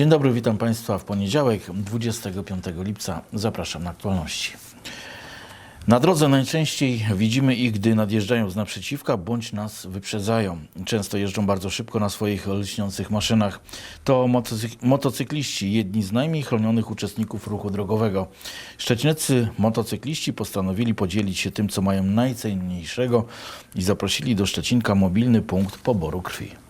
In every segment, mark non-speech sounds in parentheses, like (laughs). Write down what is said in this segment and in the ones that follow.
Dzień dobry, witam Państwa w poniedziałek, 25 lipca. Zapraszam na aktualności. Na drodze najczęściej widzimy ich, gdy nadjeżdżają z naprzeciwka bądź nas wyprzedzają. Często jeżdżą bardzo szybko na swoich lśniących maszynach. To motocyk- motocykliści, jedni z najmniej chronionych uczestników ruchu drogowego. Szczecinecy motocykliści postanowili podzielić się tym, co mają najcenniejszego i zaprosili do Szczecinka mobilny punkt poboru krwi.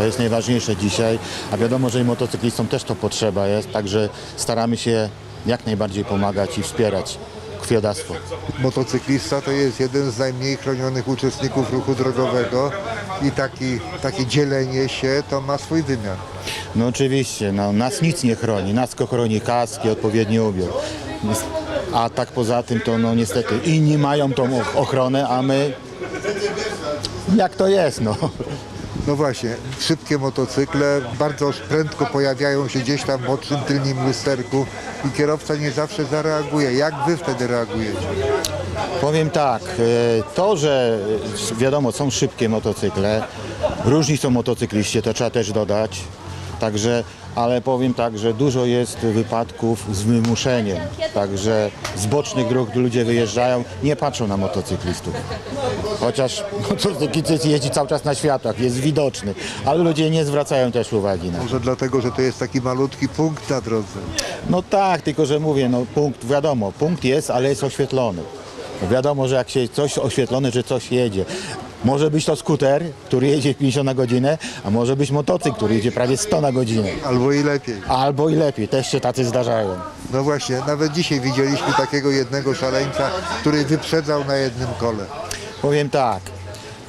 To jest najważniejsze dzisiaj, a wiadomo, że i motocyklistom też to potrzeba jest, także staramy się jak najbardziej pomagać i wspierać krwiodawstwo. Motocyklista to jest jeden z najmniej chronionych uczestników ruchu drogowego i taki, takie dzielenie się to ma swój wymiar. No oczywiście, no, nas nic nie chroni, nas tylko chroni kask i odpowiedni ubiór. A tak poza tym to no niestety inni mają tą och- ochronę, a my jak to jest no. No właśnie, szybkie motocykle bardzo prędko pojawiają się gdzieś tam w młodszym tylnym lusterku i kierowca nie zawsze zareaguje. Jak wy wtedy reagujecie? Powiem tak, e, to, że wiadomo, są szybkie motocykle, różni są motocykliści, to trzeba też dodać. Także, ale powiem tak, że dużo jest wypadków z wymuszeniem. Także z bocznych dróg ludzie wyjeżdżają, nie patrzą na motocyklistów. Chociaż (laughs) motocyklist jeździ cały czas na światłach, jest widoczny, ale ludzie nie zwracają też uwagi na to. Może dlatego, że to jest taki malutki punkt na drodze. No tak, tylko że mówię, no punkt, wiadomo, punkt jest, ale jest oświetlony. Wiadomo, że jak się coś oświetlone, że coś jedzie. Może być to skuter, który jedzie 50 na godzinę, a może być motocykl, który jedzie prawie 100 na godzinę. Albo i lepiej. Albo i lepiej, też się tacy zdarzają. No właśnie, nawet dzisiaj widzieliśmy takiego jednego szaleńca, który wyprzedzał na jednym kole. Powiem tak,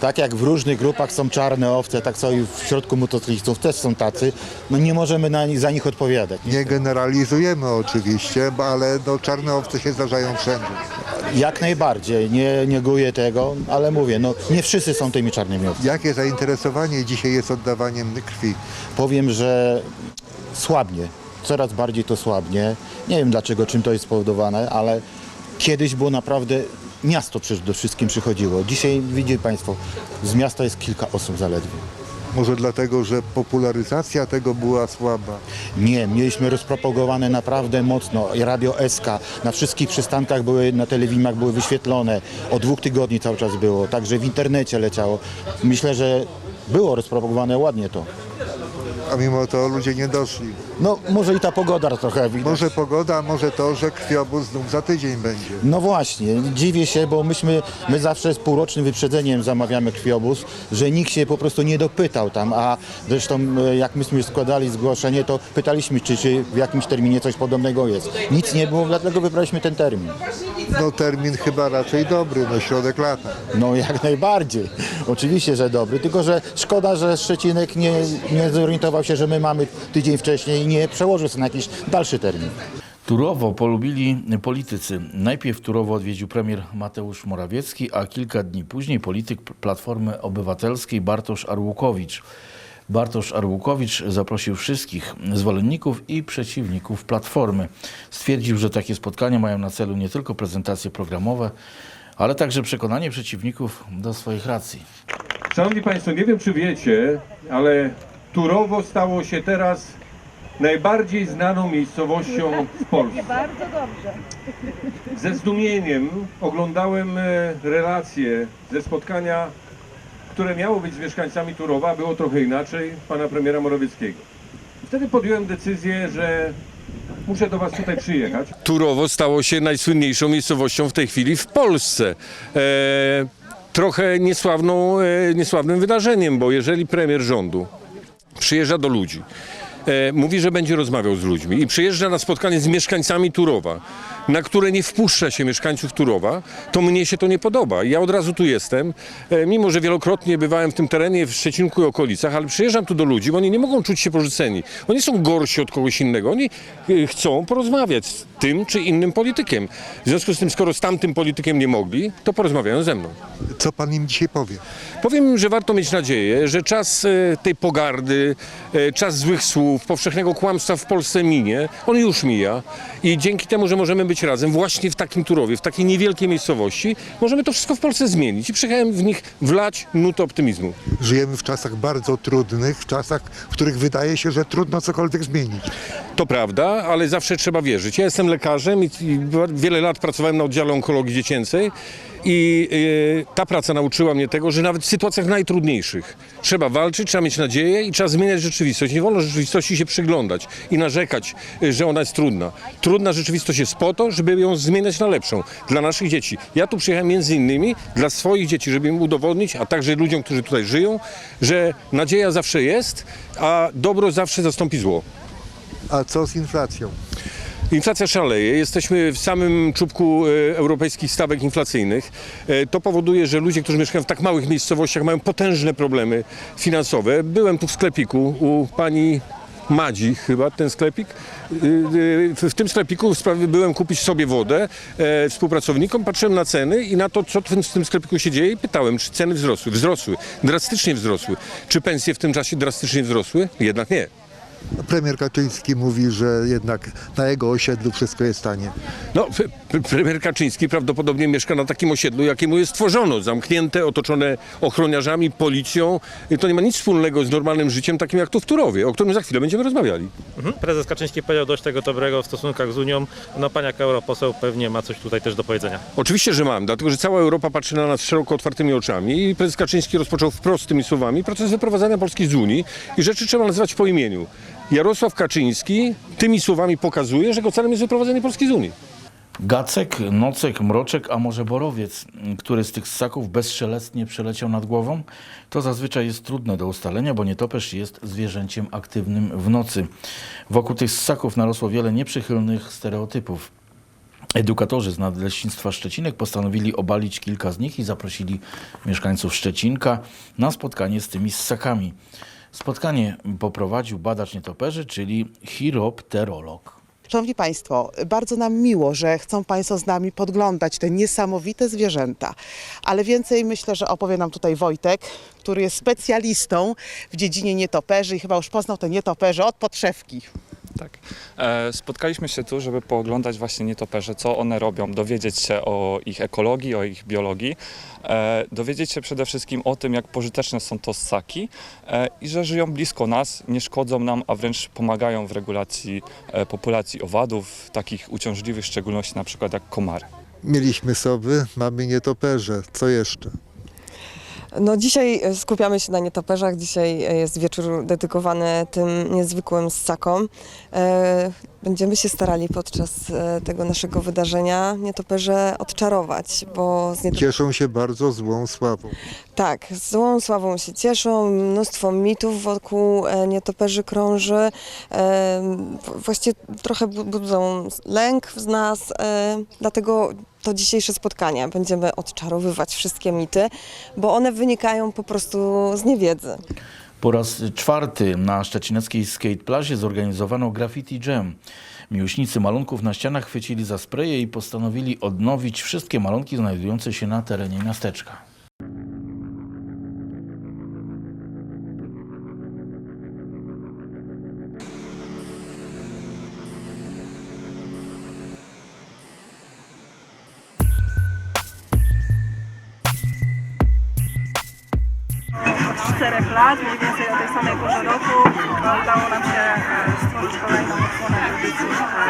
tak jak w różnych grupach są czarne owce, tak są i w środku motocyklistów też są tacy, no nie możemy na, nich- za nich odpowiadać. Nie generalizujemy oczywiście, bo- ale no, czarne owce się zdarzają wszędzie. Jak najbardziej, nie neguję tego, ale mówię, no nie wszyscy są tymi czarnymi. Jakie zainteresowanie dzisiaj jest oddawaniem krwi? powiem, że słabnie. Coraz bardziej to słabnie. Nie wiem dlaczego, czym to jest spowodowane, ale kiedyś było naprawdę miasto przecież do wszystkim przychodziło. Dzisiaj widzi Państwo, z miasta jest kilka osób zaledwie. Może dlatego, że popularyzacja tego była słaba. Nie, mieliśmy rozpropagowane naprawdę mocno. Radio SK na wszystkich przystankach były, na telewizjach były wyświetlone. Od dwóch tygodni cały czas było, także w internecie leciało. Myślę, że było rozpropagowane ładnie to. A mimo to ludzie nie doszli. No może i ta pogoda trochę widać. Może pogoda, może to, że krwiobóz znów za tydzień będzie. No właśnie, dziwię się, bo myśmy, my zawsze z półrocznym wyprzedzeniem zamawiamy krwiobóz, że nikt się po prostu nie dopytał tam, a zresztą e, jak myśmy składali zgłoszenie, to pytaliśmy, czy, czy w jakimś terminie coś podobnego jest. Nic nie było, dlatego wybraliśmy ten termin. No termin chyba raczej dobry, no środek lata. No jak najbardziej, oczywiście, że dobry, tylko że szkoda, że Szczecinek nie, nie zorientował się, że my mamy tydzień wcześniej i nie przełożył sobie na jakiś dalszy termin. Turowo polubili politycy. Najpierw Turowo odwiedził premier Mateusz Morawiecki, a kilka dni później polityk Platformy Obywatelskiej Bartosz Arłukowicz. Bartosz Arłukowicz zaprosił wszystkich zwolenników i przeciwników Platformy. Stwierdził, że takie spotkania mają na celu nie tylko prezentacje programowe, ale także przekonanie przeciwników do swoich racji. Szanowni Państwo, nie wiem czy wiecie, ale Turowo stało się teraz najbardziej znaną miejscowością w Polsce. (laughs) Bardzo dobrze. Ze zdumieniem oglądałem e, relacje ze spotkania, które miało być z mieszkańcami Turowa, było trochę inaczej, pana premiera Morawieckiego. Wtedy podjąłem decyzję, że muszę do was tutaj przyjechać. Turowo stało się najsłynniejszą miejscowością w tej chwili w Polsce. E, trochę niesławną, e, niesławnym wydarzeniem, bo jeżeli premier rządu przyjeżdża do ludzi, mówi, że będzie rozmawiał z ludźmi i przyjeżdża na spotkanie z mieszkańcami Turowa na które nie wpuszcza się mieszkańców Turowa, to mnie się to nie podoba. Ja od razu tu jestem, e, mimo że wielokrotnie bywałem w tym terenie, w Szczecinku i okolicach, ale przyjeżdżam tu do ludzi, bo oni nie mogą czuć się porzuceni. Oni są gorsi od kogoś innego. Oni e, chcą porozmawiać z tym czy innym politykiem. W związku z tym, skoro z tamtym politykiem nie mogli, to porozmawiają ze mną. Co pan im dzisiaj powie? Powiem im, że warto mieć nadzieję, że czas e, tej pogardy, czas złych słów, powszechnego kłamstwa w Polsce minie. On już mija i dzięki temu, że możemy być razem właśnie w takim Turowie, w takiej niewielkiej miejscowości, możemy to wszystko w Polsce zmienić i przyjechałem w nich wlać nutę optymizmu. Żyjemy w czasach bardzo trudnych, w czasach, w których wydaje się, że trudno cokolwiek zmienić. To prawda, ale zawsze trzeba wierzyć. Ja jestem lekarzem i, i wiele lat pracowałem na oddziale onkologii dziecięcej i e, ta praca nauczyła mnie tego, że nawet w sytuacjach najtrudniejszych trzeba walczyć, trzeba mieć nadzieję i trzeba zmieniać rzeczywistość. Nie wolno rzeczywistości się przyglądać i narzekać, e, że ona jest trudna. Trudna rzeczywistość jest po to, żeby ją zmieniać na lepszą dla naszych dzieci. Ja tu przyjechałem między innymi dla swoich dzieci, żeby im udowodnić, a także ludziom, którzy tutaj żyją, że nadzieja zawsze jest, a dobro zawsze zastąpi zło. A co z inflacją? Inflacja szaleje, jesteśmy w samym czubku e, europejskich stawek inflacyjnych. E, To powoduje, że ludzie, którzy mieszkają w tak małych miejscowościach mają potężne problemy finansowe. Byłem tu w sklepiku u pani Madzi chyba, ten sklepik. E, W tym sklepiku byłem kupić sobie wodę współpracownikom, patrzyłem na ceny i na to, co w tym sklepiku się dzieje i pytałem, czy ceny wzrosły. Wzrosły, drastycznie wzrosły. Czy pensje w tym czasie drastycznie wzrosły? Jednak nie. Premier Kaczyński mówi, że jednak na jego osiedlu wszystko jest tanie. No, premier Kaczyński prawdopodobnie mieszka na takim osiedlu, jakiemu jest tworzono, zamknięte, otoczone ochroniarzami, policją. I to nie ma nic wspólnego z normalnym życiem, takim jak tu w Turowie, o którym za chwilę będziemy rozmawiali. Mhm. Prezes Kaczyński powiedział dość tego dobrego w stosunkach z Unią. No pan jako europoseł pewnie ma coś tutaj też do powiedzenia. Oczywiście, że mam, dlatego że cała Europa patrzy na nas szeroko otwartymi oczami i prezes Kaczyński rozpoczął wprost tymi słowami proces wyprowadzania Polski z Unii i rzeczy trzeba nazywać po imieniu. Jarosław Kaczyński tymi słowami pokazuje, że jego celem jest wyprowadzenie Polski z Unii. Gacek, nocek, mroczek, a może borowiec, który z tych ssaków bezszelestnie przeleciał nad głową? To zazwyczaj jest trudne do ustalenia, bo nietoperz jest zwierzęciem aktywnym w nocy. Wokół tych ssaków narosło wiele nieprzychylnych stereotypów. Edukatorzy z Nadleśnictwa Szczecinek postanowili obalić kilka z nich i zaprosili mieszkańców Szczecinka na spotkanie z tymi ssakami. Spotkanie poprowadził badacz nietoperzy, czyli chiropterolog. Szanowni Państwo, bardzo nam miło, że chcą Państwo z nami podglądać te niesamowite zwierzęta. Ale więcej myślę, że opowie nam tutaj Wojtek, który jest specjalistą w dziedzinie nietoperzy i chyba już poznał te nietoperze od podszewki. Tak. E, spotkaliśmy się tu, żeby pooglądać właśnie nietoperze, co one robią, dowiedzieć się o ich ekologii, o ich biologii, e, dowiedzieć się przede wszystkim o tym, jak pożyteczne są to ssaki e, i że żyją blisko nas, nie szkodzą nam, a wręcz pomagają w regulacji populacji owadów, takich uciążliwych, w szczególności na przykład jak komary. Mieliśmy sowy, mamy nietoperze. Co jeszcze? No dzisiaj e, skupiamy się na nietoperzach. Dzisiaj e, jest wieczór dedykowany tym niezwykłym ssakom. E, Będziemy się starali podczas tego naszego wydarzenia nietoperze odczarować, bo z nietop... Cieszą się bardzo złą sławą. tak, złą sławą się cieszą, mnóstwo mitów wokół nietoperzy krąży. Właściwie trochę bu- budzą lęk z nas, dlatego to dzisiejsze spotkanie będziemy odczarowywać wszystkie mity, bo one wynikają po prostu z niewiedzy. Po raz czwarty na szczecineckiej skate plaży zorganizowano graffiti jam. Miłośnicy malunków na ścianach chwycili za spreje i postanowili odnowić wszystkie malunki znajdujące się na terenie miasteczka.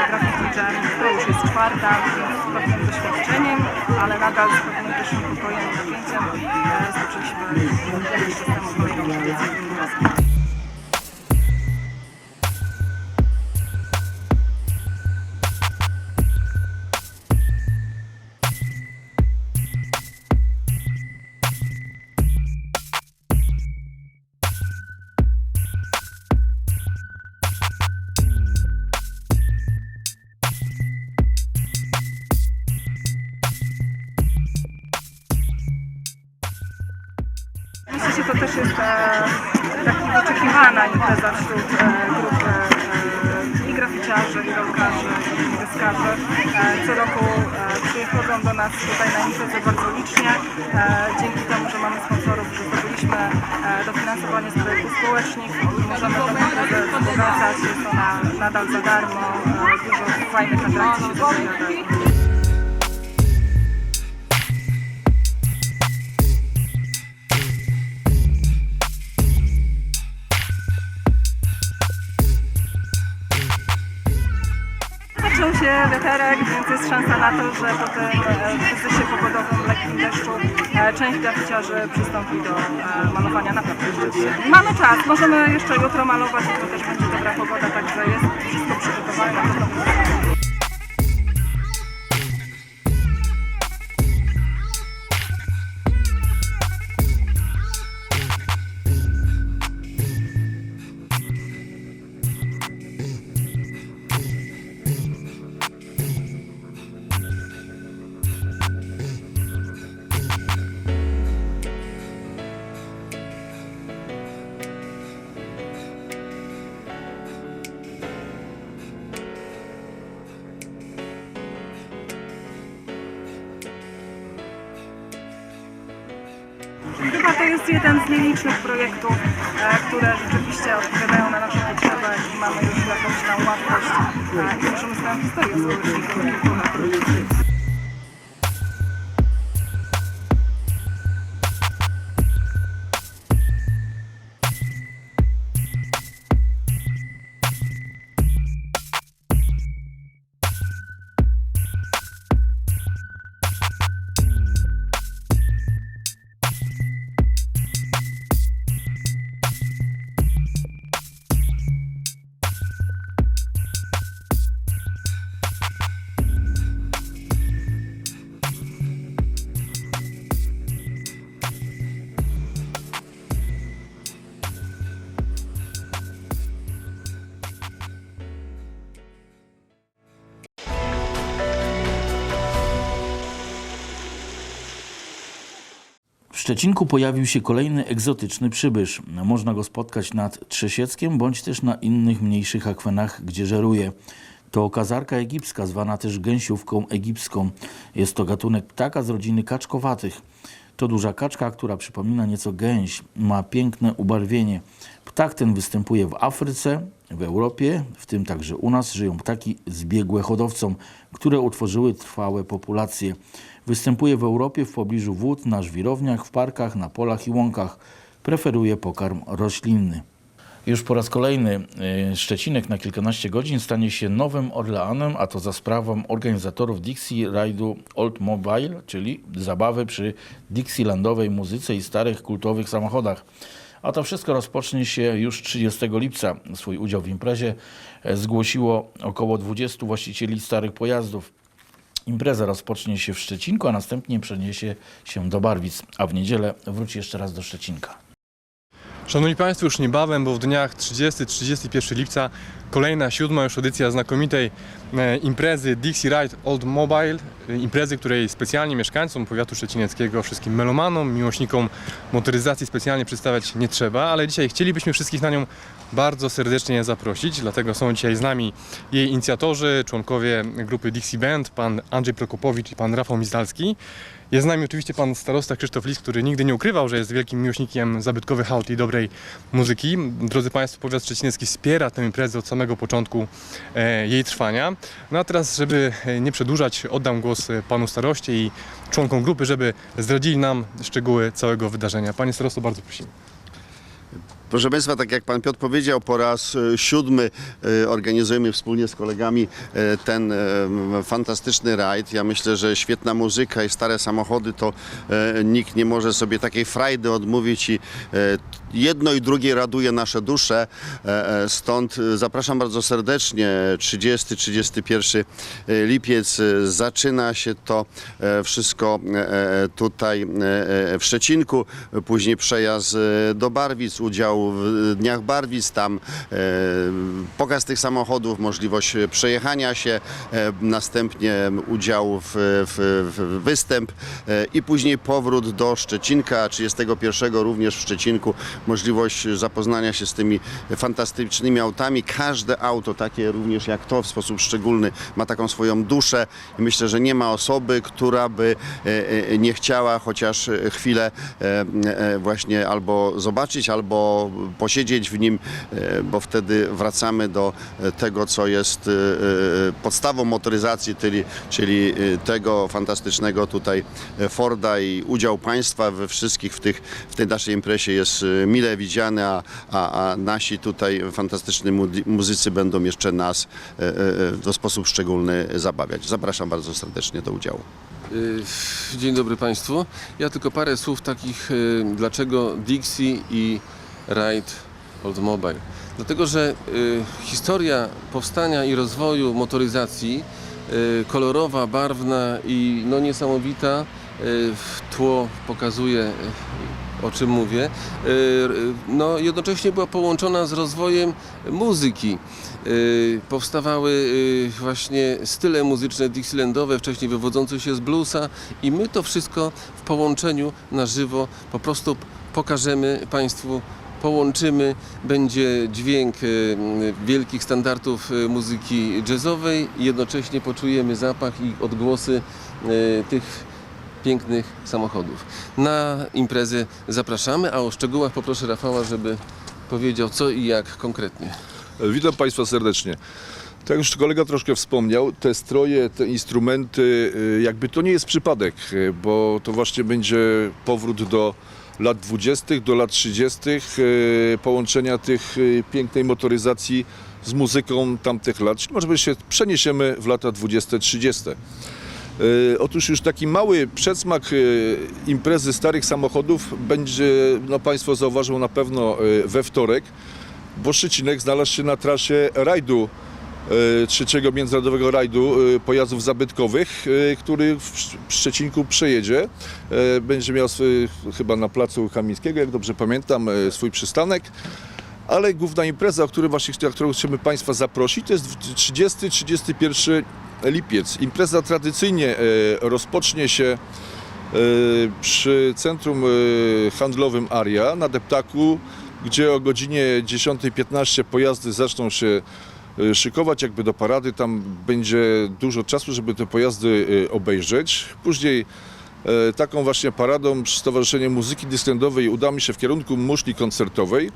Graffiti Jam. To już jest czwarta, z pewnym doświadczeniem, ale nadal z pewnym też niepokojem i napięciem. Temu kolejną Myślę, że to też jest e, wyczekiwana impreza wśród e, grupy e, i graficiarzy, i rolkarzy, i deskarzy. E, co roku e, przychodzą do nas tutaj na imprezę bardzo licznie. E, dzięki temu, że mamy sponsorów, że zdobyliśmy e, dofinansowanie z projektów społecznych, możemy tę imprezę wzbogacać. Jest ona nadal za darmo. Dużo fajnych atrakcji się się wiaterek, więc jest szansa na to, że po tym e, kryzysie pogodowym, lekkim deszczu, e, część graficiarzy przystąpi do e, malowania na pewno. Mamy czas, możemy jeszcze jutro malować, jutro też będzie dobra pogoda, także jest wszystko przygotowane na to jest jeden z nielicznych projektów, e, które rzeczywiście odpowiadają na nasze potrzeby i mamy już jakąś tam łatwość e, i możemy swoją historię społeczników Szczecinku pojawił się kolejny egzotyczny przybysz. Można go spotkać nad Trzesieckiem bądź też na innych mniejszych akwenach, gdzie żeruje. To kazarka egipska, zwana też gęsiówką egipską. Jest to gatunek ptaka z rodziny kaczkowatych. To duża kaczka, która przypomina nieco gęś. Ma piękne ubarwienie. Ptak ten występuje w Afryce, w Europie, w tym także u nas żyją ptaki zbiegłe hodowcom, które utworzyły trwałe populacje. Występuje w Europie w pobliżu wód, na żwirowniach, w parkach, na polach i łąkach. Preferuje pokarm roślinny. Już po raz kolejny y, Szczecinek na kilkanaście godzin stanie się nowym Orleanem, a to za sprawą organizatorów Dixie Ride'u Old Mobile, czyli zabawy przy Dixielandowej muzyce i starych kultowych samochodach. A to wszystko rozpocznie się już 30 lipca. Swój udział w imprezie e, zgłosiło około 20 właścicieli starych pojazdów. Impreza rozpocznie się w Szczecinku, a następnie przeniesie się do Barwic, a w niedzielę wróci jeszcze raz do Szczecinka. Szanowni Państwo, już niebawem, bo w dniach 30-31 lipca kolejna siódma już edycja znakomitej e, imprezy Dixie Ride Old Mobile, e, imprezy, której specjalnie mieszkańcom powiatu szczecineckiego, wszystkim melomanom, miłośnikom motoryzacji specjalnie przedstawiać nie trzeba, ale dzisiaj chcielibyśmy wszystkich na nią bardzo serdecznie zaprosić, dlatego są dzisiaj z nami jej inicjatorzy, członkowie grupy Dixie Band, pan Andrzej Prokopowicz i pan Rafał Mizdalski. Jest z nami oczywiście pan starosta Krzysztof Lis, który nigdy nie ukrywał, że jest wielkim miłośnikiem zabytkowych aut i dobrej muzyki. Drodzy Państwo, powiat szczecinecki wspiera tę imprezę od samego początku e, jej trwania. No a teraz, żeby e, nie przedłużać, oddam głos e, panu staroście i członkom grupy, żeby zdradzili nam szczegóły całego wydarzenia. Panie starosto, bardzo prosimy. Proszę Państwa, tak jak Pan Piotr powiedział, po raz e, siódmy e, organizujemy wspólnie z kolegami e, ten fantastyczny rajd. Ja myślę, że świetna muzyka i stare samochody to nikt nie może sobie takiej frajdy odmówić i jedno i drugie raduje nasze dusze, e, e, stąd e, zapraszam bardzo serdecznie. 30-31 lipiec zaczyna się to wszystko tutaj w Szczecinku, później przejazd do Barwic, udział w Dniach Barwic, tam pokaz tych samochodów, możliwość przejechania się, następnie udział w, w, w występ i później powrót do Szczecinka, 31 również w Szczecinku, możliwość zapoznania się z tymi fantastycznymi autami. Każde auto, takie również jak to w sposób szczególny, ma taką swoją duszę i myślę, że nie ma osoby, która by e, e, nie chciała chociaż chwilę e, właśnie albo zobaczyć, albo posiedzieć w nim, bo wtedy wracamy do tego, co jest podstawą motoryzacji, czyli, czyli tego fantastycznego tutaj Forda i udział państwa we wszystkich w, tych, w tej naszej imprezie jest mile widziany, a, a, a nasi tutaj fantastyczni muzycy będą jeszcze nas e, e, w sposób szczególny zabawiać. Zapraszam bardzo serdecznie do udziału. Y, Dzień dobry Państwu. Ja tylko parę słów takich, y, dlaczego Dixie i Ride Oldsmobile. Dlatego, że y, historia powstania i rozwoju motoryzacji kolorowa, barwna i no niesamowita tło pokazuje y, o czym mówię, y, y, no jednocześnie była połączona z rozwojem muzyki. Y, Powstawały y, właśnie style muzyczne Dixielandowe, wcześniej wywodzące się z bluesa i my to wszystko w połączeniu na żywo po prostu pokażemy Państwu, połączymy. Będzie dźwięk y, wielkich standardów y, muzyki jazzowej jednocześnie poczujemy zapach i odgłosy y, tych pięknych samochodów. Na imprezę zapraszamy, a o szczegółach poproszę Rafała, żeby powiedział co i jak konkretnie. Witam Państwa serdecznie. Tak już kolega troszkę wspomniał, te stroje, te instrumenty, y, jakby to nie jest przypadek, y, bo to właśnie będzie powrót do lat 20., do lat 30., y, połączenia tych pięknej motoryzacji z muzyką tamtych lat. Czyli może się przeniesiemy w lata 20., 30. Y, Otóż już taki mały przedsmak y, imprezy starych samochodów będzie, no Państwo zauważą na pewno y, we wtorek, bo Szczecinek znalazł się na trasie rajdu, trzeciego międzynarodowego rajdu pojazdów zabytkowych, który w Sz- w Szczecinku przejedzie. Będzie miał chyba na placu Kamińskiego, jak dobrze pamiętam, swój przystanek. Ale główna impreza, o której właśnie, na którą chcemy Państwa zaprosić, to jest 30-31 lipiec. Impreza tradycyjnie e, rozpocznie się e, przy centrum e, handlowym Aria na Deptaku, gdzie o godzinie 10.15 pojazdy zaczną się szykować jakby do parady. Tam będzie dużo czasu, żeby te pojazdy obejrzeć. Później taką właśnie paradą Stowarzyszenie Muzyki Dyslendowej udamy się w kierunku muszli koncertowej,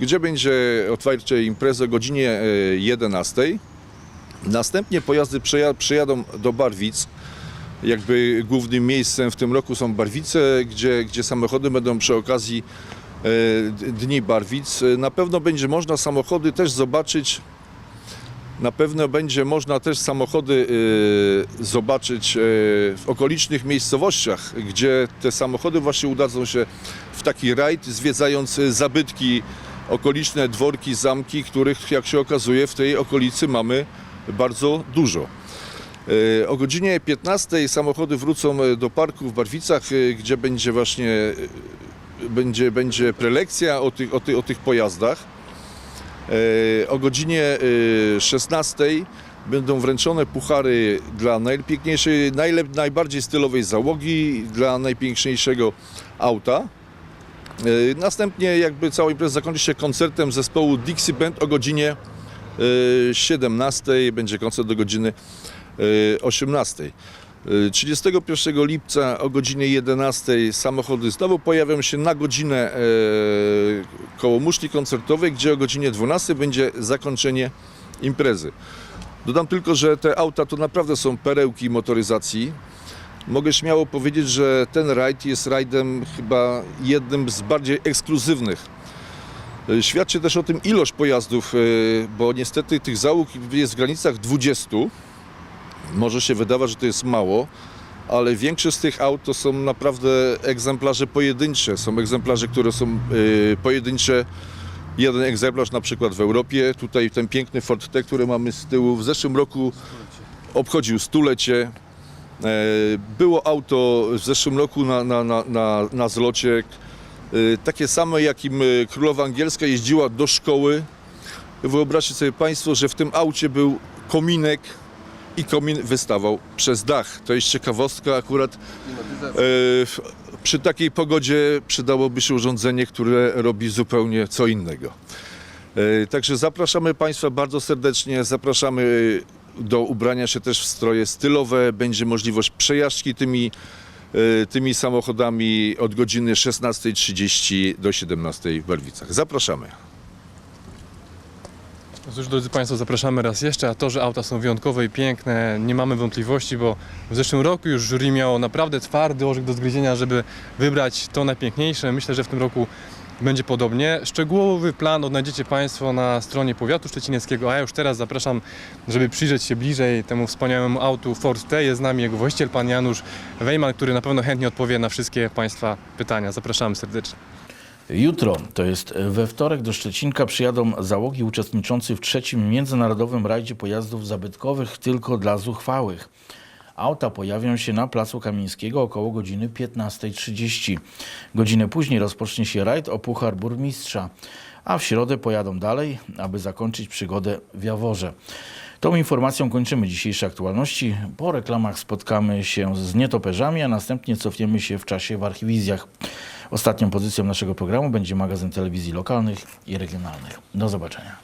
gdzie będzie otwarcie imprezy o godzinie e, 11. Następnie pojazdy przejadą do Barwic. Jakby głównym miejscem w tym roku są Barwice, gdzie, gdzie samochody będą przy okazji e, Dni Barwic. Na pewno będzie można samochody też zobaczyć. Na pewno będzie można też samochody e, zobaczyć e, w okolicznych miejscowościach, gdzie te samochody właśnie udadzą się w taki rajd, zwiedzając zabytki, okoliczne dworki, zamki, których jak się okazuje w tej okolicy mamy bardzo dużo. E, O godzinie 15 samochody wrócą e, do parku w Barwicach, e, gdzie będzie właśnie będzie, będzie prelekcja o tych, o, tych, o tych pojazdach. O godzinie e, 16 będą wręczone puchary dla najpiękniejszej, najlep, najbardziej stylowej załogi, dla najpiękniejszego auta. Następnie jakby cała impreza zakończy się koncertem zespołu Dixie Band o godzinie 17. Będzie koncert do godziny e, 18. E, 31 lipca o godzinie 11 samochody znowu pojawią się na godzinę e, koło muszli koncertowej, gdzie o godzinie 12 będzie zakończenie imprezy. Dodam tylko, że te auta to naprawdę są perełki motoryzacji. Mogę śmiało powiedzieć, że ten rajd jest rajdem chyba jednym z bardziej ekskluzywnych. E, Świadczy też o tym ilość pojazdów, e, bo niestety tych załóg jest w granicach 20. Może się wydawać, że to jest mało, ale większość z tych aut to są naprawdę egzemplarze pojedyncze. Są egzemplarze, które są y, pojedyncze. Jeden egzemplarz na przykład w Europie. Tutaj ten piękny Ford T, który mamy z tyłu. W zeszłym roku obchodził stulecie. E, Było auto w zeszłym roku na, na, na, na, na zlocie. E, Takie same, jakim e, królowa angielska jeździła do szkoły. Wyobraźcie sobie Państwo, że w tym aucie był kominek i komin wystawał przez dach. To jest ciekawostka akurat. W- Przy takiej pogodzie przydałoby się urządzenie, które robi zupełnie co innego. Także zapraszamy Państwa bardzo serdecznie. Zapraszamy do ubrania się też w stroje stylowe. Będzie możliwość przejażdżki tymi, tymi samochodami od godziny 16.30 do 17.00 w Werwicach. Zapraszamy. No Cóż, drodzy Państwo, zapraszamy raz jeszcze, a to, że auta są wyjątkowe i piękne, nie mamy wątpliwości, bo w zeszłym roku już jury miało naprawdę twardy orzech do zgryzienia, żeby wybrać to najpiękniejsze. Myślę, że w tym roku będzie podobnie. Szczegółowy plan odnajdziecie Państwo na stronie powiatu szczecineckiego, a ja już teraz zapraszam, żeby przyjrzeć się bliżej temu wspaniałemu autu Ford T. Jest z nami jego właściciel, pan Janusz Wejman, który na pewno chętnie odpowie na wszystkie Państwa pytania. Zapraszamy serdecznie. Jutro, to jest we wtorek, do Szczecinka przyjadą załogi uczestniczące w trzecim Międzynarodowym Rajdzie Pojazdów Zabytkowych tylko dla zuchwałych. Auta pojawią się na Placu Kamińskiego około godziny 15.30. Godzinę później rozpocznie się rajd o Puchar Burmistrza, a w środę pojadą dalej, aby zakończyć przygodę w Jaworze. Tą informacją kończymy dzisiejsze aktualności. Po reklamach spotkamy się z nietoperzami, a następnie cofniemy się w czasie w archiwizjach. Ostatnią pozycją naszego programu będzie magazyn telewizji lokalnych i regionalnych. Do zobaczenia.